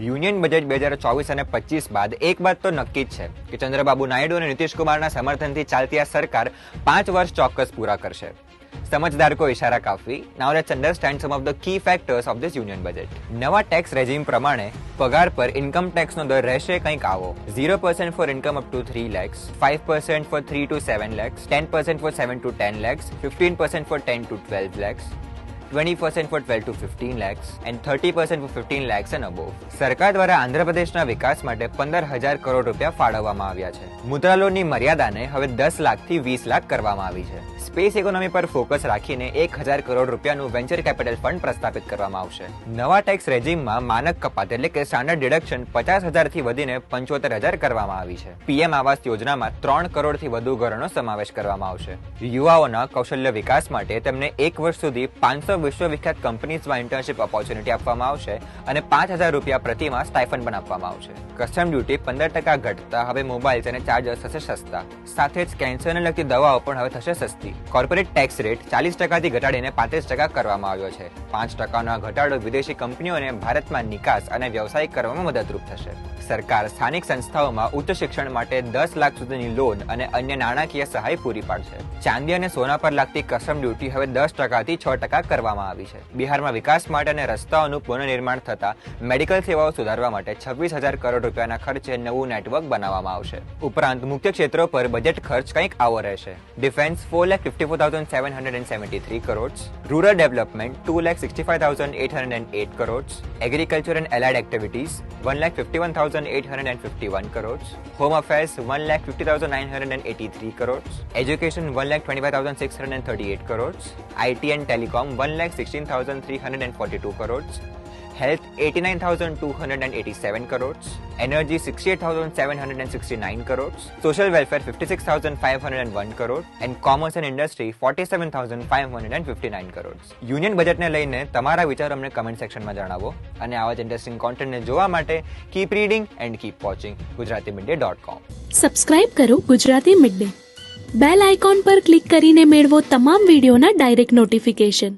Union budget બે હજાર ચોવીસ અને પચીસ બાદ એક વાત તો નક્કી જ છે કે ચંદ્રબાબુ નાયડુ અને નીતિશ કુમારના સમર્થનથી ચાલતી આ સરકાર પાંચ વર્ષ ચોક્કસ પૂરા કરશે. સમજદાર કો ઇશારા કાફી. Now let's understand some of the key factors of this union budget નવા ટેક્સ રેજીમ પ્રમાણે પગાર પર ઇન્કમ ટેક્સનો દર રહેશે કંઈક આવો. Zero percent for income up to three lakhs five percent for three to seven lakhs ten percent for seven to ten lakhs fifteen percent for ten to twelve lakhs 20% for 12 to 15 lakhs and 30% for 15 lakhs and above. સરકાર દ્વારા આંધ્રપ્રદેશના વિકાસ માટે પંદર હજાર કરોડ રૂપિયા ફાળવવામાં આવ્યા છે મુદ્રા લોનની મર્યાદાને હવે દસ લાખથી વીસ લાખ કરવામાં આવી છે સ્પેસ ઇકોનોમી પર ફોકસ રાખીને એક હજાર કરોડ રૂપિયાનું વેન્ચર કેપિટલ ફંડ પ્રસ્થાપિત કરવામાં આવશે. નવા ટેક્સ રેજીમમાં માનક કપાત એટલે કે સ્ટાન્ડર્ડ ડિડક્શન પચાસ હજારથી વધીને પંચોતેર હજાર કરવામાં આવી છે. પીએમ આવાસ યોજનામાં ત્રણ કરોડથી વધુ ઘરોનો સમાવેશ કરવામાં આવશે. યુવાઓના કૌશલ્ય વિકાસ માટે તેમને એક વર્ષ સુધી પાંચસો વિશ્વવિખ્યાત કંપનીઝમાં ઇન્ટર્નશિપ ઓપોર્ચ્યુનિટી આપવામાં આવશે અને પાંચ હજાર રૂપિયા પ્રતિમાં સ્ટાઇફન પણ આપવામાં આવશે. કસ્ટમ ડ્યુટી પંદર ટકા ઘટતા હવે મોબાઈલ્સ અને ચાર્જર્સ થશે સસ્તા. સાથે જ કેન્સરને લગતી દવાઓ પણ હવે થશે સસ્તી. કોર્પોરેટ ટેક્સ રેટ ચાલીસ ટકાથી ઘટાડીને પાંત્રીસ ટકા કરવામાં આવ્યો છે. પાંચ ટકાનો ઘટાડો વિદેશી કંપનીઓને ભારતમાં નિકાસ અને વ્યવસાય કરવામાં મદદરૂપ થશે. સરકાર સ્થાનિક સંસ્થાઓમાં ઉચ્ચ શિક્ષણ માટે દસ લાખ સુધીની લોન અને અન્ય નાણાકીય સહાય પૂરી પાડશે. ચાંદી અને સોના પર લાગતી કસ્ટમ ડ્યુટી હવે દસ ટકાથી છ ટકા કરવામાં આવી છે. બિહારમાં વિકાસ માટે અને રસ્તાઓનું પુનઃનિર્માણ થતા મેડિકલ સેવાઓ સુધારવા માટે છવ્વીસ હજાર કરોડ રૂપિયાના ખર્ચે નવું નેટવર્ક બનાવવામાં આવશે. ઉપરાંત મુખ્ય ક્ષેત્રો પર બજેટ ખર્ચ કંઈક આવો રહેશે. ડિફેન્સ ફોર લેખ 54,773 crores, rural development 2,65,808 crores, agriculture and allied activities 1,51,851 crores, home affairs 1,50,983 crores, education 1,25,638 crores, IT and telecom 1,16,342 crores, activities eighty nine fifty one thousand eight hundred and eighty seven crores energy affairs eight thousand seven hundred and six hundred and thirty eight crores IT and telecom one lakh sixteen thousand three hundred and forty two crores health 89,287 crores, energy 68,769 crores, social welfare 56,501 crore, and commerce and industry 47,559 crores. Union બજેટને લઈને તમારા વિચાર અમને comment સેક્શનમાં જણાવો. અને આવા જ ઇન્ટરેસ્ટિંગ કોન્ટેન્ટને જોવા માટે keep reading and keep watching Gujarati media dot com subscribe કરો Gujarati mid day bell icon પર ક્લિક કરીને મેળવો તમામ વિડીયોના ડાયરેક્ટ નોટિફિકેશન